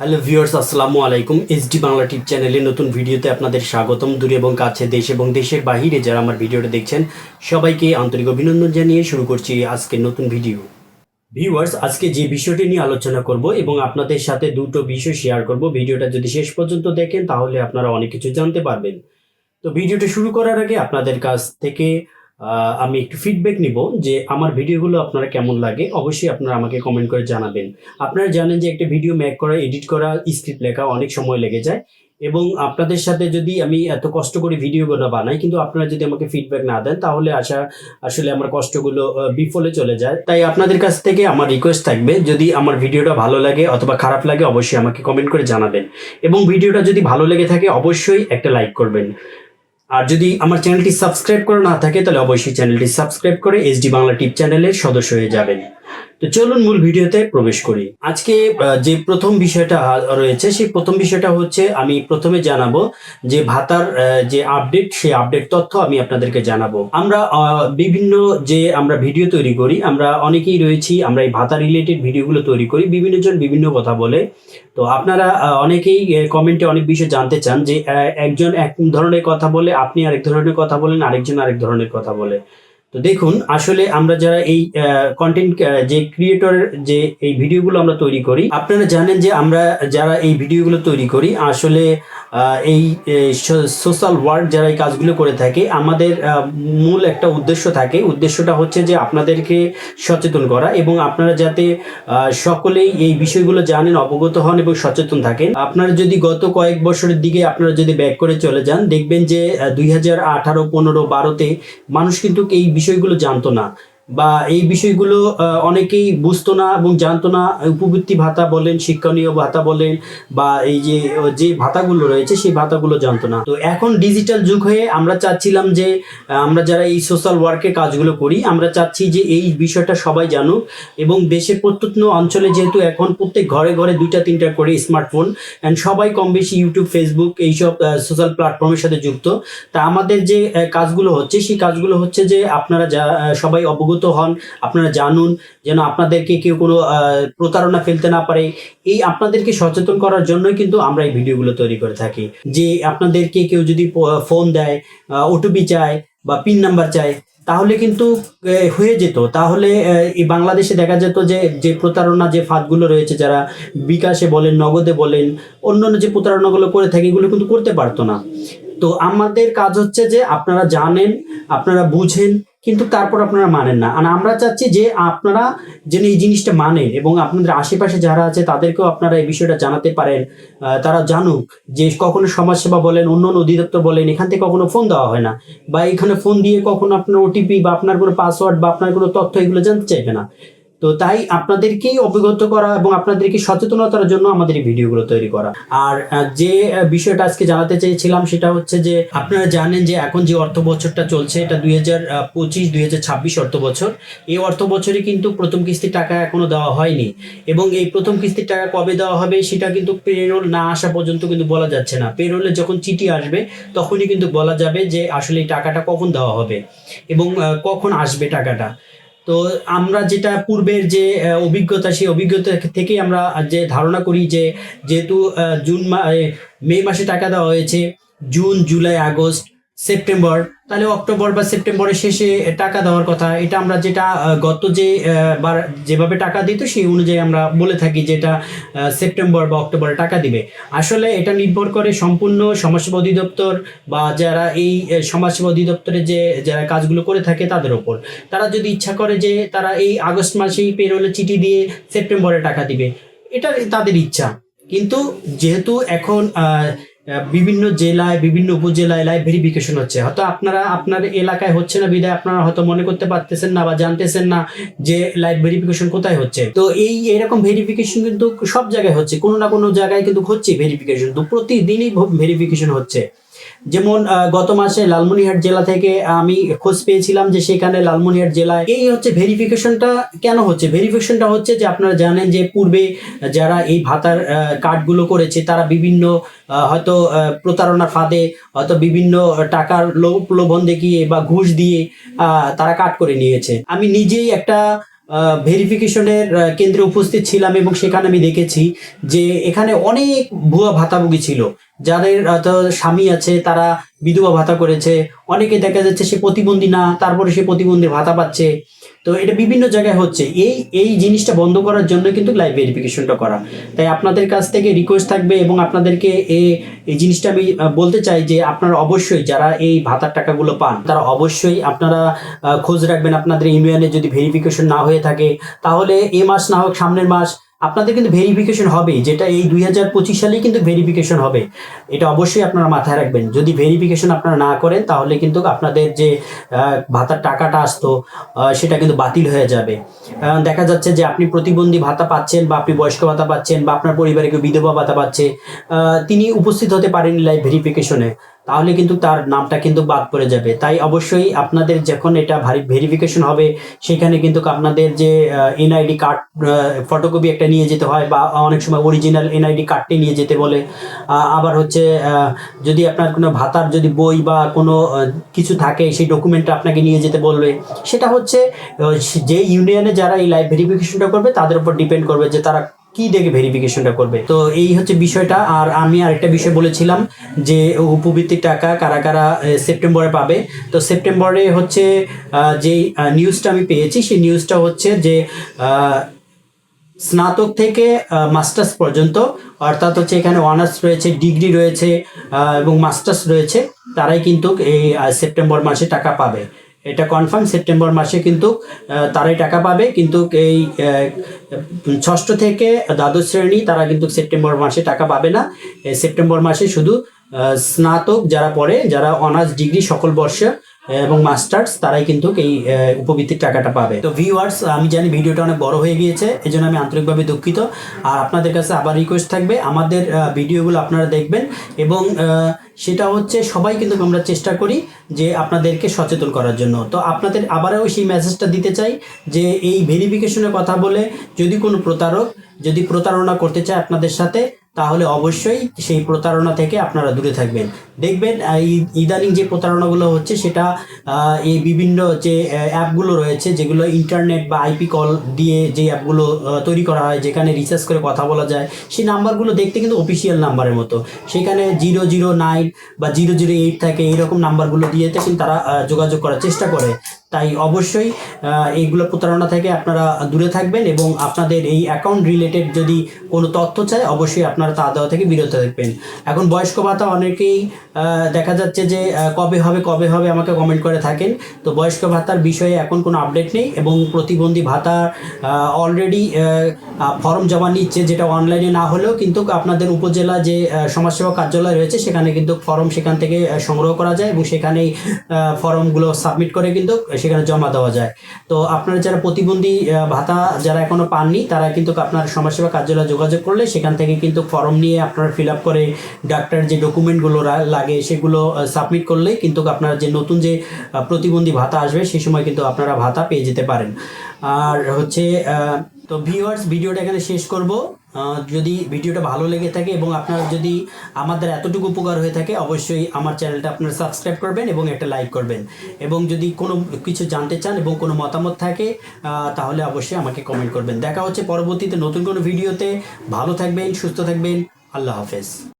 Hello viewers, আসসালামু আলাইকুম। SD Bangla টিপ চ্যানেলে নতুন ভিডিওতে আপনাদের স্বাগতম। দূরে এবং কাছে দেশ এবং দেশের বাহিরে যারা আমার ভিডিওটা দেখছেন, সবাইকে আন্তরিক অভিনন্দন জানিয়ে শুরু করছি আজকের নতুন ভিডিও। ভিউয়ার্স, আজকে যে বিষয়টি নিয়ে আলোচনা করব এবং আপনাদের সাথে দুটো বিষয় শেয়ার করব। ভিডিওটা যদি শেষ পর্যন্ত দেখেন, তাহলে আপনারা অনেক কিছু জানতে পারবেন। তো ভিডিওটা শুরু করার আগে আপনাদের কাছ থেকে আমি একটু ফিডব্যাক নিব যে আমার ভিডিওগুলো আপনারা কেমন লাগে। অবশ্যই আপনারা আমাকে কমেন্ট করে জানাবেন। আপনারা জানেন যে একটা ভিডিও মেক করা এডিট করা স্ক্রিপ্ট লেখা অনেক সময় লেগে যায়। এবং আপনাদের সাথে যদি আমি এত কষ্ট করে ভিডিওগুলো বানাই, কিন্তু আপনারা যদি আমাকে ফিডব্যাক না দেন, তাহলে আশা, আসলে আমার কষ্টগুলো বিফলে চলে যায়। তাই আপনাদের কাছ থেকে আমার রিকোয়েস্ট থাকবে, যদি আমার ভিডিওটা ভালো লাগে অথবা খারাপ লাগে, অবশ্যই আমাকে কমেন্ট করে জানাবেন। এবং ভিডিওটা যদি ভালো লেগে থাকে, অবশ্যই একটা লাইক করবেন। আর যদি আমার চ্যানেলটি সাবস্ক্রাইব করা না থাকে, তাহলে অবশ্যই চ্যানেলটি সাবস্ক্রাইব করে এসডি বাংলা টিপ চ্যানেলের সদস্য হয়ে যাবেন। তো চলুন মূল ভিডিওতে প্রবেশ করি। আজকে যে প্রথম বিষয়টা রয়েছে, সেই প্রথম বিষয়টা হচ্ছে আমি প্রথমে জানাব যে ভাতার যে আপডেট, সেই আপডেট তথ্য আমি আপনাদেরকে জানাব। আমরা বিভিন্ন যে আমরা ভিডিও তৈরি করি, আমরা অনেকেই রয়েছি, আমরা এই ভাতা রিলেটেড ভিডিওগুলো তৈরি করি বিভিন্ন জন বিভিন্ন কথা বলে। তো আপনারা অনেকেই কমেন্টে অনেক বিষয় জানতে চান যে একজন এক ধরনের কথা বলে, আপনি আরেক ধরনের কথা বলেন, আরেকজন আরেক ধরনের কথা বলে। তো দেখুন, আসলে আমরা যারা এই কন্টেন্ট যে ক্রিয়েটর যে এই ভিডিওগুলো আমরা তৈরি করি, আপনারা জানেন যে আমরা যারা এই ভিডিওগুলো তৈরি করি, আসলে এই সোশ্যাল ওয়ার্ক যারা এই কাজগুলো করে থাকে, আমাদের মূল একটা উদ্দেশ্য থাকে। উদ্দেশ্যটা হচ্ছে যে আপনাদেরকে সচেতন করা এবং আপনারা যাতে সকলেই এই বিষয়গুলো জানেন, অবগত হন এবং সচেতন থাকেন। আপনারা যদি গত কয়েক বছরের দিকে আপনারা যদি ব্যাক করে চলে যান, দেখবেন যে দুই হাজার আঠারো, পনেরো, বারোতে মানুষ কিন্তু এই বিষয়গুলো জানতো না। বা এই বিষয়গুলো অনেকেই বুঝতো না এবং জানতো না। উপবৃত্তি ভাতা বলেন, শিক্ষণীয় ভাতা বলেন বা এই যে যে ভাতাগুলো রয়েছে সেই ভাতাগুলো জানতো না। তো এখন ডিজিটাল যুগ হয়ে আমরা চাচ্ছিলাম যে, আমরা যারা এই সোশ্যাল ওয়ার্কের কাজগুলো করি, আমরা চাচ্ছি যে এই বিষয়টা সবাই জানুক এবং দেশের প্রত্যন্ত অঞ্চলে যেহেতু এখন প্রত্যেক ঘরে ঘরে দুইটা, তিনটা করে স্মার্টফোন অ্যান্ড সবাই কম বেশি ইউটিউব ফেসবুক এইসব সোশ্যাল প্ল্যাটফর্মের সাথে যুক্ত। তা আমাদের যে কাজগুলো হচ্ছে, সেই কাজগুলো হচ্ছে যে আপনারা যা সবাই অবগত হন, আপনারা জানুন যেন আপনাদেরকে কেউ কোনো প্রতারণা ফেলতে না পারে। এই আপনাদেরকে সচেতন করার জন্যই কিন্তু আমরা এই ভিডিওগুলো তৈরি করে থাকি। যে আপনাদেরকে কেউ যদি ফোন দেয় ওটিপি চায় বা পিন নাম্বার চায়, তাহলে কিন্তু হয়ে যেত। তাহলে এই বাংলাদেশে দেখা যেত যে যে প্রতারণা যে ফাঁদগুলো রয়েছে, যারা বিকাশে বলেন, নগদে বলেন, অন্যান্য যে প্রতারণাগুলো করে থাকে, এগুলো কিন্তু করতে পারতো না। তো আমাদের কাজ হচ্ছে যে আপনারা জানেন, আপনারা বুঝেন, কিন্তু তারপর আপনারা মানেন না। আর আমরা চাচ্ছি যে আপনারা যেন এই জিনিসটা মানেন এবং আপনাদের আশেপাশে যারা আছে তাদেরকেও আপনারা এই বিষয়টা জানাতে পারেন। তারা জানুক যে কখনো সমাজসেবা বলেন, অন্য অন্য অধিদপ্তর বলেন, এখান থেকে কখনো ফোন দেওয়া হয় না। বা এখানে ফোন দিয়ে কখনো আপনার ওটিপি বা আপনার কোনো পাসওয়ার্ড বা আপনার কোনো তথ্য এগুলো জানতে চাইবে না। তো তাই আপনাদেরকেই অবগত করা এবং আপনাদেরকে সচেতনতার জন্য আমাদের এই ভিডিওগুলো তৈরি করা। আর যে বিষয়টা আজকে জানাতে চেয়েছিলাম সেটা হচ্ছে যে, আপনারা জানেন যে এখন যে অর্থ বছরটা চলছে, এটা দুই হাজার পঁচিশ দুই হাজার ছাব্বিশ অর্থ বছর এই অর্থ বছরে কিন্তু প্রথম কিস্তির টাকা এখনও দেওয়া হয়নি এবং এই প্রথম কিস্তির টাকা কবে দেওয়া হবে সেটা কিন্তু পেরোল না আসা পর্যন্ত কিন্তু বলা যাচ্ছে না। পেরোলে যখন চিঠি আসবে, তখনই কিন্তু বলা যাবে যে আসলে এই টাকাটা কখন দেওয়া হবে এবং কখন আসবে টাকাটা। তো আমরা যেটা পূর্বের যে অভিজ্ঞতা, সেই অভিজ্ঞতা থেকেই আমরা যে ধারণা করি যে, যেহেতু জুন মা মে মাসে টাকা দেওয়া হয়েছে, জুন, জুলাই, আগস্ট, সেপ্টেম্বর তাহলে অক্টোবর বা সেপ্টেম্বরের শেষে টাকা দেওয়ার কথা। এটা আমরা যেটা গত যে বার, যেভাবে টাকা দিত, সেই অনুযায়ী আমরা বলে থাকি যে এটা সেপ্টেম্বর বা অক্টোবরে টাকা দিবে। আসলে এটা নির্ভর করে সম্পূর্ণ সমাজসেবা অধিদপ্তর বা যারা এই সমাজসেবা অধিদপ্তরে যে, যারা কাজগুলো করে থাকে তাদের ওপর। তারা যদি ইচ্ছা করে যে তারা এই আগস্ট মাসেই পেরোলে চিঠি দিয়ে সেপ্টেম্বরে টাকা দিবে এটা তাদের ইচ্ছা। কিন্তু যেহেতু এখন বিভিন্ন জেলায়, বিভিন্ন উপজেলায় লাইভ ভেরিফিকেশন হচ্ছে। হয়তো আপনারা, আপনার এলাকায় হচ্ছে না বিদায়, আপনারা হয়তো মনে করতে পারতেছেন না বা জানতেছেন না যে লাইভ ভেরিফিকেশন কোথায় হচ্ছে। তো এই এরকম ভেরিফিকেশন কিন্তু সব জায়গায় হচ্ছে, কোনো না কোনো জায়গায় কিন্তু হচ্ছে ভেরিফিকেশন তো প্রতিদিনই ভেরিফিকেশন হচ্ছে। যেমন গত মাসে লালমনিরহাট জেলা থেকে আমি খোঁজ পেয়েছিলাম যে সেখানে লালমনিরহাট জেলায় এই হচ্ছে ভেরিফিকেশনটা কেন হচ্ছে? ভেরিফিকেশনটা হচ্ছে যে আপনারা জানেন যে পূর্বে যারা এই ভাতার কার্ডগুলো করেছে, তারা বিভিন্ন হয়তো প্রতারণার ফাঁদে, হয়তো বিভিন্ন টাকার লোভ প্রলোভন দেখিয়ে বা ঘুষ দিয়ে তারা কাট করে নিয়েছে। আমি নিজেই একটা ভেরিফিকেশনের কেন্দ্রে উপস্থিত ছিলাম এবং সেখানে আমি দেখেছি যে এখানে অনেক ভুয়া ভাতাভোগী ছিল। যাদের স্বামী আছে, তারা বিধবা ভাতা করেছে। অনেকে দেখা যাচ্ছে সে প্রতিবন্ধী না, তারপরে সে প্রতিবন্ধী ভাতা পাচ্ছে। তো এটা বিভিন্ন জায়গায় হচ্ছে। এই এই জিনিসটা বন্ধ করার জন্য কিন্তু লাইভ ভেরিফিকেশনটা করা। তাই আপনাদের কাছ থেকে রিকোয়েস্ট থাকবে এবং আপনাদেরকে এই এই জিনিসটা আমি বলতে চাই যে আপনারা অবশ্যই যারা এই ভাতার টাকাগুলো পান, তারা অবশ্যই আপনারা খোঁজ রাখবেন আপনাদের ইউনিয়নে যদি ভেরিফিকেশন না হয়ে থাকে। তাহলে এ মাস না হোক, সামনের মাস আপনাদের কিন্তু ভেরিফিকেশন হবে, যেটা এই দুই হাজার পঁচিশ সালেই কিন্তু ভেরিফিকেশন হবে। এটা অবশ্যই আপনারা মাথায় রাখবেন। যদি ভেরিফিকেশন আপনারা না করেন, তাহলে কিন্তু আপনাদের যে ভাতার টাকাটা আসতো সেটা কিন্তু বাতিল হয়ে যাবে। দেখা যাচ্ছে যে আপনি প্রতিবন্ধী ভাতা পাচ্ছেন বা আপনি বয়স্ক ভাতা পাচ্ছেন বা আপনার পরিবারে কেউ বিধবা ভাতা পাচ্ছে তিনি উপস্থিত হতে পারেননি লাইভ ভেরিফিকেশনে তাহলে কিন্তু তার নামটা কিন্তু বাদ পড়ে যাবে। তাই অবশ্যই আপনাদের যখন এটা ভারী ভেরিফিকেশন হবে, সেখানে কিন্তু আপনাদের যে এনআইডি কার্ড ফটোকপি একটা নিয়ে যেতে হয় বা অনেক সময় অরিজিনাল এনআইডি কার্ডটি নিয়ে যেতে বলে। আবার হচ্ছে যদি আপনার কোনো ভাতার যদি বই বা কোনো কিছু থাকে, সেই ডকুমেন্টটা আপনাকে নিয়ে যেতে বলবে। সেটা হচ্ছে যে ইউনিয়নে যারা এই লাইভ ভেরিফিকেশনটা করবে, তাদের উপর ডিপেন্ড করবে যে তারা কি দেখে ভেরিফিকেশনটা করবে? তো এই হচ্ছে বিষয়টা। আর আমি আরেকটা বিষয় বলেছিলাম যে উপবৃত্তির টাকা কারা কারা সেপ্টেম্বরে পাবে। তো সেপ্টেম্বরে হচ্ছে যে নিউজটা আমি পেয়েছি, সেই নিউজটা হচ্ছে যে স্নাতক থেকে মাস্টার্স পর্যন্ত, অর্থাৎ হচ্ছে এখানে অনার্স রয়েছে ডিগ্রি রয়েছে এবং মাস্টার্স রয়েছে, তারাই কিন্তু এই সেপ্টেম্বর মাসে টাকা পাবে। এটা কনফার্ম সেপ্টেম্বর মাসে কিন্তু তারাই টাকা পাবে। কিন্তু এই ষষ্ঠ থেকে দ্বাদশ শ্রেণি তারা কিন্তু সেপ্টেম্বর মাসে টাকা পাবে না। সেপ্টেম্বর মাসে শুধু স্নাতক যারা পড়ে, যারা অনার্স ডিগ্রি সকল বর্ষে এবং মাস্টার্স তারাই কিন্তু এই উপবৃত্তির টাকাটা পাবে। তো ভিউয়ার্স আমি জানি ভিডিওটা অনেক বড় হয়ে গিয়েছে এই জন্য আমি আন্তরিকভাবে দুঃখিত। আর আপনাদের কাছে আবার রিকোয়েস্ট থাকবে, আমাদের ভিডিওগুলো আপনারা দেখবেন এবং সেটা হচ্ছে সবাই কিন্তু আমরা চেষ্টা করি যে আপনাদেরকে সচেতন করার জন্য। তো আপনাদের আবারও সেই মেসেজটা দিতে চাই যে এই ভেরিফিকেশনের কথা বলে যদি কোনো প্রতারক, যদি প্রতারণা করতে চায় আপনাদের সাথে তাহলে অবশ্যই সেই প্রতারণা থেকে আপনারা দূরে থাকবেন। দেখবেন ইদানিং যে প্রতারণাগুলো হচ্ছে সেটা এই বিভিন্ন যে অ্যাপগুলো রয়েছে, যেগুলো ইন্টারনেট বা আইপি কল দিয়ে যে অ্যাপগুলো তৈরি করা হয়, যেখানে রিসার্চ করে কথা বলা যায়, সেই নাম্বারগুলো দেখতে কিন্তু অফিসিয়াল নাম্বারের মতো। সেখানে জিরো জিরো নাইন বা জিরো জিরো এইট থাকে, এইরকম নাম্বারগুলো দিয়ে কিন্তু তারা যোগাযোগ করার চেষ্টা করে। তাই অবশ্যই এইগুলো প্রতারণা থেকে আপনারা দূরে থাকবেন এবং আপনাদের এই অ্যাকাউন্ট রিলেটেড যদি কোনো তথ্য চায়, অবশ্যই আপনারা তা দেওয়া থেকে বিরত থাকবেন। এখন বয়স্ক ভাতা অনেকেই দেখা যাচ্ছে যে কবে হবে কবে হবে আমাকে কমেন্ট করে থাকেন। তো বয়স্ক ভাতার বিষয়ে এখন কোনো আপডেট নেই এবং প্রতিবন্ধী ভাতা অলরেডি ফর্ম জমা নিচ্ছে যেটা অনলাইনে না হলেও কিন্তু আপনাদের উপজেলা যে সমাজসেবা কার্যালয় রয়েছে, সেখানে কিন্তু ফর্ম সেখান থেকে সংগ্রহ করা যায় এবং সেখানেই ফর্মগুলো সাবমিট করে কিন্তু সেখানে জমা দেওয়া যায়। তো আপনারা যারা প্রতিবন্ধী ভাতা যারা এখনও পাননি, তারা কিন্তু আপনার সমাজসেবা কার্যালয়ে যোগাযোগ করলে সেখান থেকে কিন্তু ফর্ম নিয়ে আপনারা ফিল আপ করে ডাক্তার যে ডকুমেন্টগুলো লাগে সেগুলো সাবমিট করলে কিন্তু আপনারা যে নতুন যে প্রতিবন্ধী ভাতা আসবে, সেই সময় কিন্তু আপনারা ভাতা পেয়ে যেতে পারেন। আর হচ্ছে তো ভিউয়ার্স ভিডিওটা এখানে শেষ করব। যদি ভিডিওটা ভালো লেগে থাকে এবং আপনার যদি আমাদের এতটুকু উপকার হয়ে থাকে, অবশ্যই আমার চ্যানেলটা আপনারা সাবস্ক্রাইব করবেন এবং একটা লাইক করবেন। এবং যদি কোনো কিছু জানতে চান এবং কোনো মতামত থাকে তাহলে অবশ্যই আমাকে কমেন্ট করবেন। দেখা হচ্ছে পরবর্তীতে নতুন কোনো ভিডিওতে। ভালো থাকবেন, সুস্থ থাকবেন। আল্লাহ হাফেজ।